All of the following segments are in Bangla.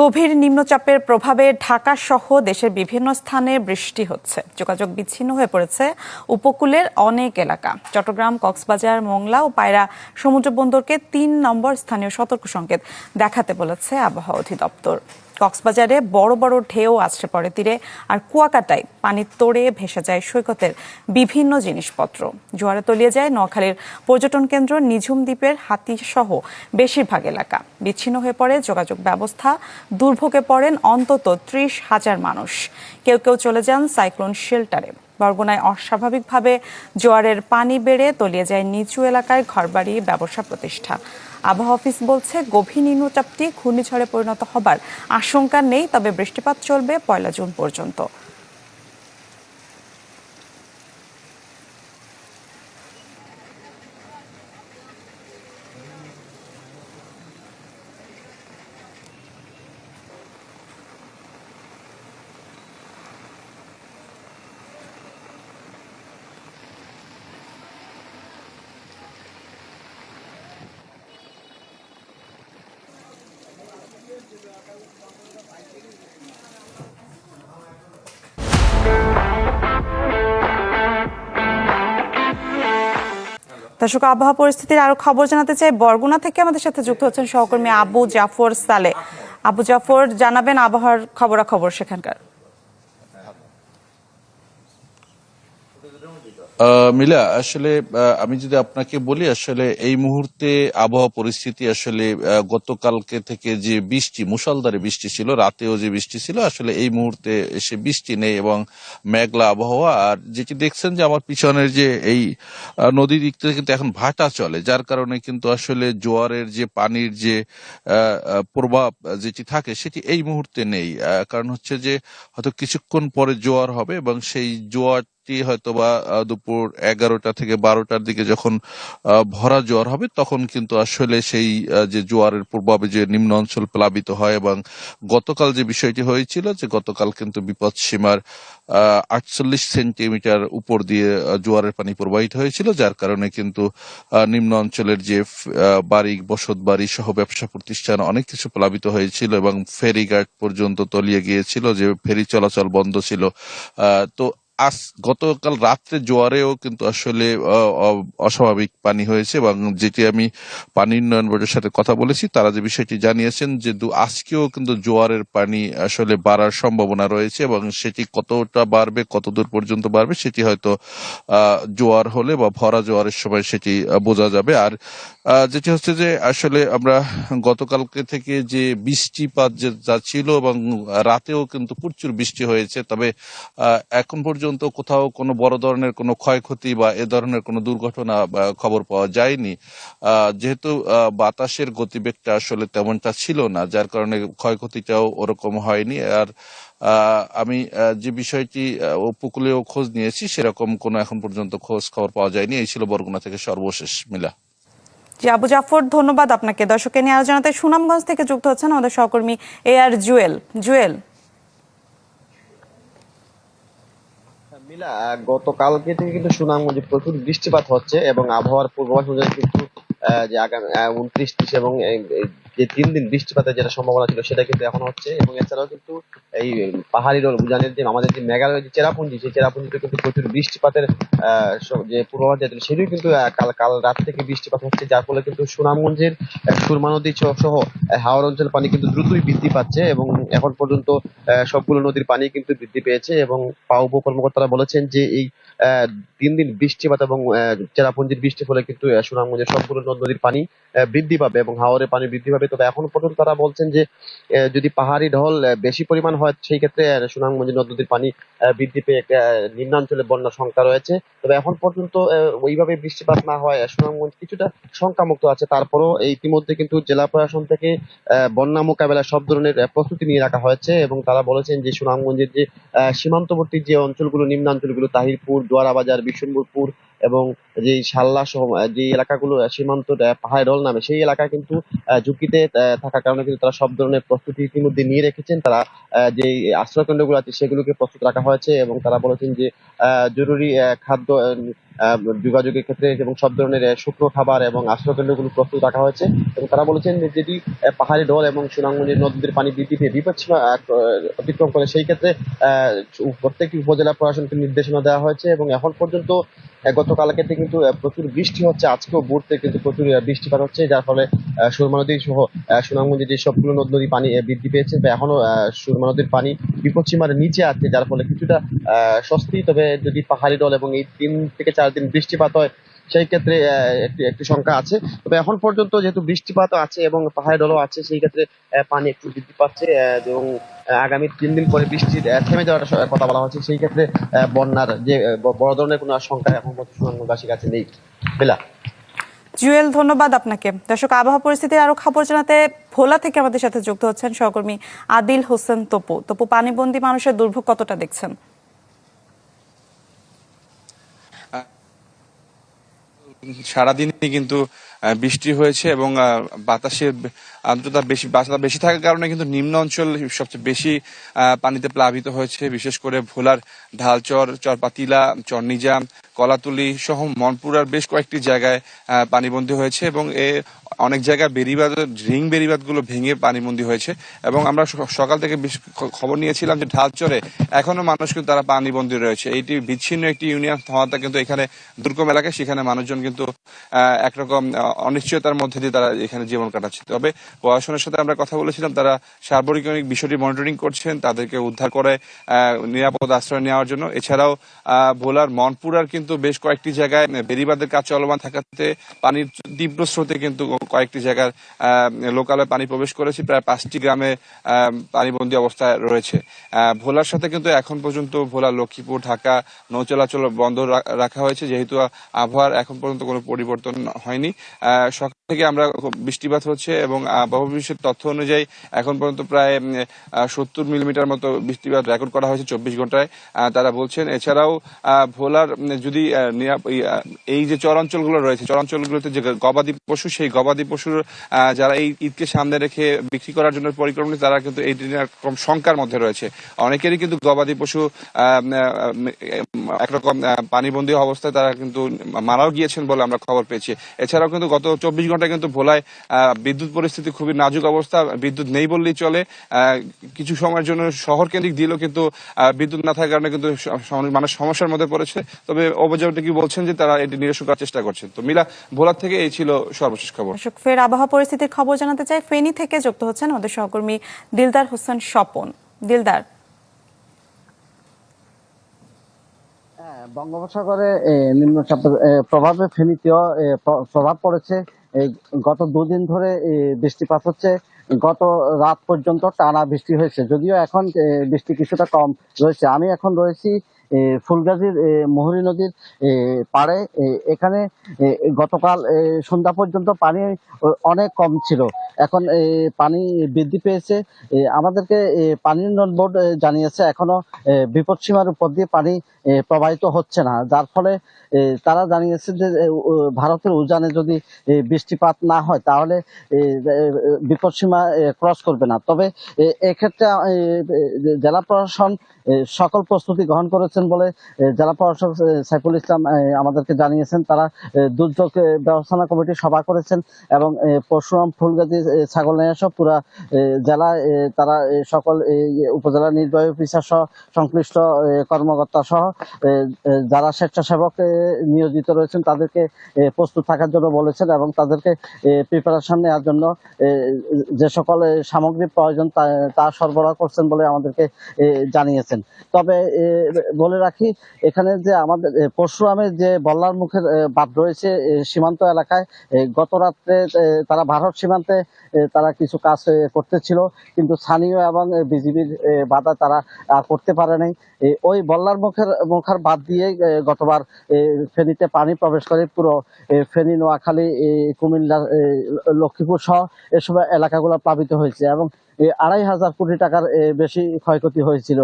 গভীর নিম্নচাপের প্রভাবে ঢাকা সহ দেশের বিভিন্ন স্থানে বৃষ্টি হচ্ছে। যোগাযোগ বিচ্ছিন্ন হয়ে পড়েছে উপকূলের অনেক এলাকা। চট্টগ্রাম, কক্সবাজার, মোংলা ও পায়রা সমুদ্র বন্দরকে তিন নম্বর স্থানীয় সতর্ক সংকেত দেখাতে বলেছে আবহাওয়া অধিদপ্তর। কক্সবাজারে বড় বড় ঢেউ আছড়ে পড়ে তীরে, আর কুয়াকাটায় পানির তোড়ে ভেসে যায় সৈকতের বিভিন্ন জিনিসপত্র। জোয়ারে তলিয়ে যায় নোয়াখালীর পর্যটন কেন্দ্র নিঝুম দ্বীপের হাতি সহ বেশিরভাগ এলাকা। বিচ্ছিন্ন হয়ে পড়ে যোগাযোগ ব্যবস্থা, দুর্ভোগে পড়েন অন্তত ত্রিশ হাজার মানুষ। কেউ কেউ চলে যান সাইক্লোন শেল্টারে। বরগুনায় অস্বাভাবিকভাবে জোয়ারের পানি বেড়ে তলিয়ে যায় নিচু এলাকায় ঘরবাড়ি, ব্যবসা প্রতিষ্ঠা। আবহাওয়া অফিস বলছে, গভীর নিম্নচাপটি ঘূর্ণিঝড়ে পরিণত হবার আশঙ্কা নেই, তবে বৃষ্টিপাত চলবে পয়লা জুন পর্যন্ত। দর্শক, আবহাওয়া পরিস্থিতির আরও খবর জানাতে চাই। বরগুনা থেকে আমাদের সাথে যুক্ত হচ্ছেন সহকর্মী আবু জাফর সালে। আবু জাফর জানাবেন আবহাওয়ার খবরাখবর সেখানকার। মিলা, আসলে আমি যদি আপনাকে বলি, আসলে এই মুহূর্তে আবহাওয়া পরিস্থিতি আসলে গতকালকে থেকে যে বৃষ্টি, মুষলধারে বৃষ্টি ছিল, রাতেও যে বৃষ্টি ছিল, আসলে এই মুহূর্তে সে বৃষ্টি নেই এবং মেঘলা আবহাওয়া। আর যেটি দেখছেন যে আমার পিছনের যে এই নদী দিক থেকে কিন্তু এখন ভাটা চলে, যার কারণে কিন্তু আসলে জোয়ারের যে পানির যে প্রভাব যেটি থাকে, সেটি এই মুহূর্তে নেই। কারণ হচ্ছে যে, হয়তো কিছুক্ষণ পরে জোয়ার হবে এবং সেই জোয়ার টি হয়তো বা দুপুর এগারোটা থেকে বারোটার দিকে যখন ভরা জোয়ার হবে, তখন কিন্তু আসলে সেই যে জোয়ারের প্রভাবে যে নিম্ন অঞ্চল প্লাবিত হয় এবং গতকাল যে বিষয়টি হয়েছিল যে গতকাল কিন্তু বিপদ সীমার আটচল্লিশ সেন্টিমিটার উপর দিয়ে জোয়ারের পানি প্রবাহিত হয়েছিল, যার কারণে কিন্তু নিম্ন অঞ্চলের যে বাড়ি, বসত বাড়ি সহ ব্যবসা প্রতিষ্ঠান অনেক কিছু প্লাবিত হয়েছিল এবং ফেরিঘাট পর্যন্ত তলিয়ে গিয়েছিল, যে ফেরি চলাচল বন্ধ ছিল তো আজ গতকাল রাত্রে জোয়ারেও কিন্তু আসলে অস্বাভাবিক পানি হয়েছে এবং যেটি আমি পানি উন্নয়ন বোর্ডের সাথে কথা বলেছি, তারা যে বিষয়টি জানিয়েছেন যে আজকেও কিন্তু জোয়ারের পানি আসলে বাড়ার সম্ভাবনা রয়েছে এবং সেটি কতটা বাড়বে, কতদূর পর্যন্ত বাড়বে, সেটি হয়তো জোয়ার হলে বা ভরা জোয়ারের সময় সেটি বোঝা যাবে। আর যেটি হচ্ছে যে আসলে আমরা গতকালকে থেকে যে বৃষ্টিপাত যে, যা ছিল এবং রাতেও কিন্তু প্রচুর বৃষ্টি হয়েছে, তবে এখন পর্যন্ত কোথাও কোনো বড় ধরনের কোনো ক্ষয়ক্ষতি বা এ ধরনের কোনো দুর্ঘটনা খবর পাওয়া যায়নি। যেহেতু বাতাসের গতিবেগটা আসলে তেমনটা ছিল না, যার কারণে ক্ষয়ক্ষতিটাও ওরকম হয়নি। আর আমি যে বিষয়টি উপকূলেও খোঁজ নিয়েছি, সেরকম কোনো এখন পর্যন্ত খোঁজ খবর পাওয়া যায়নি। এই ছিল বরগুনা থেকে সর্বশেষ, মিলা। জি, আবু জাফর, ধন্যবাদ আপনাকে। দর্শককে নিয়ে আরও জানাতে সুনামগঞ্জ থেকে যুক্ত হচ্ছেন আমাদের সহকর্মী এ আর জুয়েল। জুয়েল মিলা গতকালকে থেকে কিন্তু সুনামগঞ্জে প্রচুর বৃষ্টিপাত হচ্ছে এবং আবহাওয়ার পূর্বাভাস অনুযায়ী কিন্তু যে আগামী উনত্রিশ, ত্রিশ এবং যে তিন দিন বৃষ্টিপাতের যেটা সম্ভাবনা ছিল, সেটা কিন্তু এখন হচ্ছে এবং এছাড়াও কিন্তু এই পাহাড়ি রোড উজানের যে, আমাদের যে মেঘালয়ের যে চেরাপুঞ্জি, সেই চেরাপুঞ্জিতে কিন্তু প্রচুর বৃষ্টিপাতের যে পূর্বাভাস দিয়েছিল সেটিও কিন্তু কাল কাল রাত থেকে বৃষ্টিপাত হচ্ছে, যার ফলে কিন্তু সুনামগঞ্জের সুরমা নদী সহ- হাওড় অঞ্চল পানি কিন্তু দ্রুতই বৃদ্ধি পাচ্ছে এবং এখন পর্যন্ত সবগুলো নদীর পানি কিন্তু বৃদ্ধি পেয়েছে এবং পাউব কর্মকর্তারা বলেছেন যে এই তিন দিন বৃষ্টিপাত এবং চেরাপুঞ্জির বৃষ্টির ফলে কিন্তু সুনামগঞ্জের সবগুলো নদ- নদীর পানি বৃদ্ধি পাবে এবং হাওরের পানি বৃদ্ধি পাবে। তবে এখন পর্যন্ত তারা বলছেন যে যদি পাহাড়ি ঢল বেশি পরিমাণ হয় সেই ক্ষেত্রে আহ, সুনামগঞ্জের নদ নদীর পানি বৃদ্ধি পেয়ে নিম্নাঞ্চলে বন্যার শঙ্কা রয়েছে। তবে এখন পর্যন্ত ওইভাবে বৃষ্টিপাত না হয় সুনামগঞ্জ কিছুটা শঙ্কামুক্ত আছে। তারপরও ইতিমধ্যে কিন্তু জেলা প্রশাসন থেকে বন্যা মোকাবেলা সব ধরনের প্রস্তুতি নিয়ে রাখা হয়েছে এবং তারা বলেছেন যে সুনামগঞ্জের যে সীমান্তবর্তী যে অঞ্চলগুলো নিম্নাঞ্চলগুলো তাহিরপুর দোয়ারাবাজার বিশ্বম্বরপুর এবং যে সাল্লা যে এলাকাগুলো সীমান্ত পাহাড়ল পাহাড় ডল নামে, সেই এলাকা কিন্তু ঝুঁকিতে থাকার কারণে কিন্তু তারা সব ধরনের প্রস্তুতি ইতিমধ্যে নিয়ে রেখেছেন। তারা যে আশ্রয় কেন্দ্রগুলো আছে, সেগুলোকে প্রস্তুত রাখা হয়েছে এবং তারা বলেছেন যে জরুরি খাদ্য যোগাযোগের ক্ষেত্রে এবং সব ধরনের শুকনো খাবার এবং আশ্রয় কেন্দ্রগুলো প্রস্তুত রাখা হয়েছে। এবং তারা বলেছেন যে যদি আহ, পাহাড়ি ঢল এবং সুনামগঞ্জের নদীর পানি বৃদ্ধি পেয়ে বিপদসীমা অতিক্রম করে। সেই ক্ষেত্রে প্রত্যেকটি উপজেলা প্রশাসনকে নির্দেশনা দেওয়া হয়েছে এবং এখন পর্যন্ত আহ, গতকালকে কিন্তু প্রচুর বৃষ্টি হচ্ছে। আজকেও বুড়তে কিন্তু প্রচুর বৃষ্টিপাত হচ্ছে যার ফলে সুরমা নদী সহ আহ, সুনামগঞ্জে যে সবগুলো নদ পানি বৃদ্ধি পেয়েছে। এখনও সুরমা নদীর পানি বিপদসীমার নিচে আছে, যার ফলে কিছুটা স্বস্তি। তবে যদি পাহাড়ি দল এবং এই তিন থেকে চার দিন বৃষ্টিপাত হয়, সেই ক্ষেত্রে একটি একটি শঙ্কা আছে। তবে এখন পর্যন্ত যেহেতু বৃষ্টিপাত আছে এবং পাহাড়ি দলও আছে, সেই ক্ষেত্রে পানি একটু বৃদ্ধি পাচ্ছে এবং আগামী তিন দিন পরে বৃষ্টি থেমে যাওয়ার কথা বলা হচ্ছে। সেই ক্ষেত্রে বন্যার যে বড় ধরনের কোনো আশঙ্কা এখন পর্যন্ত সুনামগঞ্জবাসীর কাছে নেই। বেলা। জুয়েল, ধন্যবাদ আপনাকে। দর্শক, আবহাওয়া পরিস্থিতি আরও খবর জানাতে ভোলা থেকে আমাদের সাথে যুক্ত হচ্ছেন সহকর্মী আদিল হোসেন তপু। তপু, পানিবন্দী মানুষের দুর্ভোগ কতটা দেখছেন? সারাদিনই কিন্তু বৃষ্টি হয়েছে এবং বাতাসের আর্দ্রতা বেশি বাতাস বেশি থাকার কারণে কিন্তু নিম্ন অঞ্চল সবচেয়ে বেশি পানিতে প্লাবিত হয়েছে, বিশেষ করে ভোলার ঢালচর, চরপাতিলা, চরনিজাম, কলাতুলি সহ মনপুরার বেশ কয়েকটি জায়গায় পানিবন্দী হয়েছে এবং এ অনেক জায়গায় বেরিবাদ রিং বেরিবাদগুলো ভেঙে পানিবন্দী হয়েছে এবং আমরা সকাল থেকে খবর নিয়েছিলাম যে ঢালচরে এখনও মানুষ কিন্তু তারা পানিবন্দী রয়েছে। এইটি বিচ্ছিন্ন একটি ইউনিয়ন হওয়াটা কিন্তু এখানে দুর্গম এলাকায় সেখানে মানুষজন কিন্তু একরকম অনিশ্চয়তার মধ্যে দিয়ে তারা এখানে জীবন কাটাচ্ছে। তবে প্রশাসনের সাথে আমরা কথা বলেছিলাম, তারা সার্বজনীন বিষয়টি মনিটরিং করছেন, তাদেরকে উদ্ধার করে নিরাপদ আশ্রয় নেওয়ার জন্য। এছাড়াও ভোলার মনপুরার কিন্তু বেশ কয়েকটি জায়গায় বেরিবাদের কাজ চলমান থাকাতে পানির তীব্র স্রোতে কিন্তু কয়েকটি জায়গার লোকালয়ে পানি প্রবেশ করেছে। প্রায় পাঁচটি গ্রামে পানিবন্দী অবস্থায় রয়েছে। ভোলার সাথে কিন্তু এখন পর্যন্ত ভোলা, লক্ষ্মীপুর, ঢাকা নৌ চলাচল বন্ধ রাখা হয়েছে। যেহেতু আবহাওয়ার এখন পর্যন্ত কোনো পরিবর্তন হয়নি সকাল থেকে আমরা বৃষ্টিপাত হচ্ছে এবং আবহাওয়া তথ্য অনুযায়ী এখন পর্যন্ত প্রায় সত্তর মিলিমিটার মতো বৃষ্টিপাত রেকর্ড করা হয়েছে চব্বিশ ঘন্টায় তারা বলছেন। এছাড়াও ভোলার যদি এই, যে চরাঞ্চলগুলো রয়েছে চরাঞ্চলগুলোতে যে গবাদি পশু সেই গবাদি পশুর যারা এই ঈদকে সামনে রেখে বিক্রি করার জন্য পরিকল্পনা তারা কিন্তু এই একরকম শঙ্কার মধ্যে রয়েছে। অনেকেরই কিন্তু গবাদি পশু একরকম পানিবন্দী অবস্থায় তারা কিন্তু মারাও গিয়েছেন বলে আমরা খবর পেয়েছি। এছাড়াও কিন্তু গত চব্বিশ ঘন্টায় কিন্তু ভোলায় বিদ্যুৎ পরিস্থিতি খুবই নাজুক অবস্থা, বিদ্যুৎ নেই বললেই চলে। কিছু সময়ের জন্য শহর কেন্দ্রিক দিলেও কিন্তু বিদ্যুৎ না থাকার কারণে কিন্তু মানুষ সমস্যার মধ্যে পড়েছে। তবে অভিযোগটা কি বলছেন যে তারা এটি নিরসন করার চেষ্টা করছেন তো মিলা, ভোলার থেকে এই ছিল সর্বশেষ খবর। ফের আবহাওয়া পরিস্থিতির খবর জানাতে চাই। ফেনী থেকে যুক্ত হচ্ছেন আমাদের সহকর্মী দিলদার হোসেন স্বপন। দিলদার বঙ্গোপসাগরে নিম্নচাপের প্রভাবে ফেনীতেও প্রভাব পড়েছে। গত দুদিন ধরে বৃষ্টিপাত হচ্ছে। গত রাত পর্যন্ত টানা বৃষ্টি হয়েছে। যদিও এখন বৃষ্টি কিছুটা কম রয়েছে। আমি এখন রয়েছি ফুলগাজীর মুহুরী নদীর পাড়ে এখানে গতকাল সন্ধ্যা পর্যন্ত পানি অনেক কম ছিল। এখন পানি বৃদ্ধি পেয়েছে। আমাদেরকে পানি উন্নয়ন বোর্ড জানিয়েছে, এখনও বিপদসীমার উপর দিয়ে পানি প্রবাহিত হচ্ছে না। যার ফলে তারা জানিয়েছে যে ভারতের উজানে যদি বৃষ্টিপাত না হয়, তাহলে বিপদসীমা ক্রস করবে না। তবে এক্ষেত্রে জেলা প্রশাসন সকল প্রস্তুতি গ্রহণ করেছেন বলে জেলা প্রশাসক সাইফুল ইসলাম আমাদেরকে জানিয়েছেন তারা দুর্যোগ ব্যবস্থাপনা কমিটি সভা করেছেন এবং পরশুরাম ফুলগাজী ছাগল সহ পুরা এ, তারা সকল উপজেলা নির্বাহী অফিসার সহ সংশ্লিষ্ট কর্মকর্তা সহ যারা স্বেচ্ছাসেবক নিয়োজিত রয়েছেন তাদেরকে প্রস্তুত থাকার জন্য বলেছেন এবং তাদেরকে প্রিপারেশন নেওয়ার জন্য যে সকল সামগ্রী প্রয়োজন তা- সরবরাহ করছেন বলে আমাদেরকে জানিয়েছেন। তবে বলে রাখি, এখানে যে আমাদের পরশুরামের যে বল্লার মুখের বাঁধ রয়েছে সীমান্ত এলাকায় গত রাত্রে তারা ভারত সীমান্তে তারা কিছু কাজ করতেছিল, কিন্তু স্থানীয় এবং বিজিবির বাধা তারা করতে পারে নাই। ওই বল্লার মুখের, মুখার বাদ দিয়ে গতবার ফেনীতে পানি প্রবেশ করে, পুরো ফেনী, নোয়াখালী কুমিল্লা লক্ষ্মীপুর সহ এসব এলাকাগুলো প্লাবিত হয়েছে এবং আড়াই হাজার কোটি টাকার বেশি ক্ষয়ক্ষতি হয়েছিল।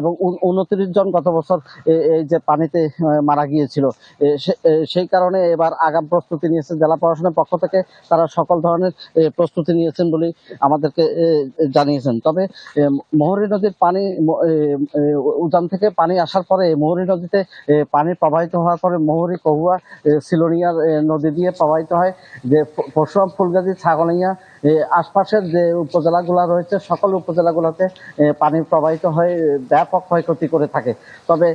এবং উনত্রিশ জন গত বছর এই যে পানিতে মারা গিয়েছিল। সেই কারণে এবার আগাম প্রস্তুতি নিয়েছে জেলা প্রশাসনের পক্ষ থেকে। তারা সকল ধরনের প্রস্তুতি নিয়েছেন বলে আমাদেরকে জানিয়েছেন। তবে মহরী নদীর পানি উজান থেকে পানি আসার পরে মহরী নদীতে পানি প্রবাহিত হওয়ার পরে মহরী, কহুয়া সিলোনিয়ার নদী দিয়ে প্রবাহিত হয়। যে পরশুরাম ফুলগাজী ছাগলিয়া আশপাশের যে উপজেলাগুলো রয়েছে, সকল উপজেলাগুলোতে পানি প্রবাহিত হয়ে ব্যাপক ক্ষয়ক্ষতি করে থাকে। তবে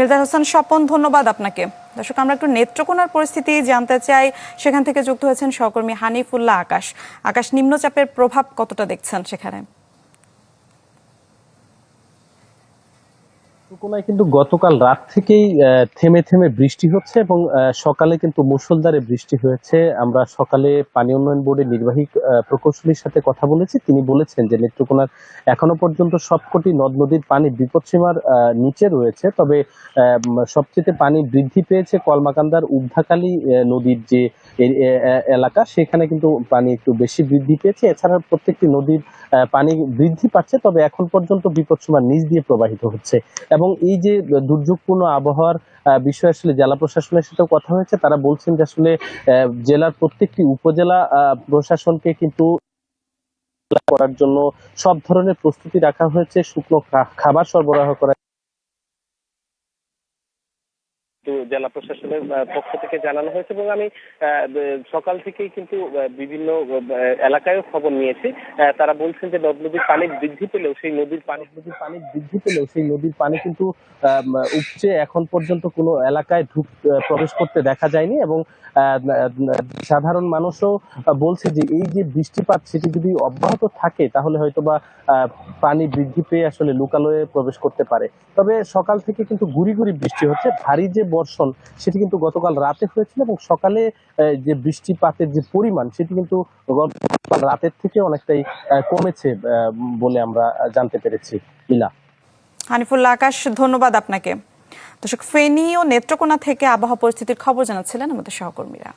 এলদার হোসেন, স্বপন, ধন্যবাদ আপনাকে। দর্শক, আমরা একটু নেত্রকোনার পরিস্থিতি জানতে চাই। সেখান থেকে যুক্ত হয়েছেন সহকর্মী হানিফুল্লাহ আকাশ। আকাশ, নিম্নচাপের প্রভাব কতটা দেখছেন সেখানে? নেত্রকোনায় কিন্তু গতকাল রাত থেকেই থেমে থেমে বৃষ্টি হচ্ছে এবং সকালে কিন্তু মুষলধারে বৃষ্টি হয়েছে। আমরা সকালে পানি উন্নয়ন বোর্ডের নির্বাহী প্রকৌশলীর সাথে কথা বলেছি। তিনি বলেছেন যে নেত্রকোনার এখনও পর্যন্ত সবকটি নদ নদীর পানি বিপদসীমার নিচে রয়েছে। তবে সবচেয়ে পানি বৃদ্ধি পেয়েছে কলমাকান্দার উদ্ধাকালী নদীর যে এলাকা, সেখানে কিন্তু পানি একটু বেশি বৃদ্ধি পেয়েছে। এছাড়া প্রত্যেকটি নদীর পানি বৃদ্ধি পাচ্ছে, তবে এখন পর্যন্ত বিপদসীমার নিচ দিয়ে প্রবাহিত হচ্ছে। এবং এই যে দুর্যোগপূর্ণ আবহাওয়ার বিষয়ে আসলে জেলা প্রশাসনের সাথে কথা হয়েছে, তারা বলছেন যে আসলে জেলার প্রত্যেকটি উপজেলা প্রশাসনকে কিন্তু করার জন্য সব ধরনের প্রস্তুতি রাখা হয়েছে, শুকনো খাবার সরবরাহ করা কিন্তু জেলা প্রশাসনের পক্ষ থেকে জানানো হয়েছে এবং আমি সকাল থেকেই কিন্তু বিভিন্ন এলাকায়ও খবর নিয়েছি। তারা বলছেন যে নদ নদীর পানি বৃদ্ধি পেলেও, সেই নদীর পানি নদীর পানি বৃদ্ধি পেলেও সেই নদীর পানি কিন্তু উপচে এখন পর্যন্ত কোনো এলাকায় ঢুক প্রবেশ করতে দেখা যায়নি এবং সাধারণ মানুষও বলছে যে এই যে বৃষ্টিপাত সেটি যদি অব্যাহত থাকে, তাহলে হয়তো বা পানি বৃদ্ধি পেয়ে আসলে লোকালয়ে প্রবেশ করতে পারে। তবে সকাল থেকে কিন্তু গুড়ি গুড়ি বৃষ্টি হচ্ছে। ভারী যে বর্ষণ, সেটি কিন্তু গতকাল রাতে হয়েছিল এবং সকালে যে বৃষ্টিপাতের যে পরিমাণ, সেটি কিন্তু গতকাল রাতের থেকে অনেকটাই কমেছে বলে আমরা জানতে পেরেছি। মিলা হানিফুল্লাহ আকাশ, ধন্যবাদ আপনাকে। দর্শক, ফেনী ও নেত্রকোনা থেকে আবহাওয়া পরিস্থিতির খবর জানাচ্ছিলেন আমাদের সহকর্মীরা।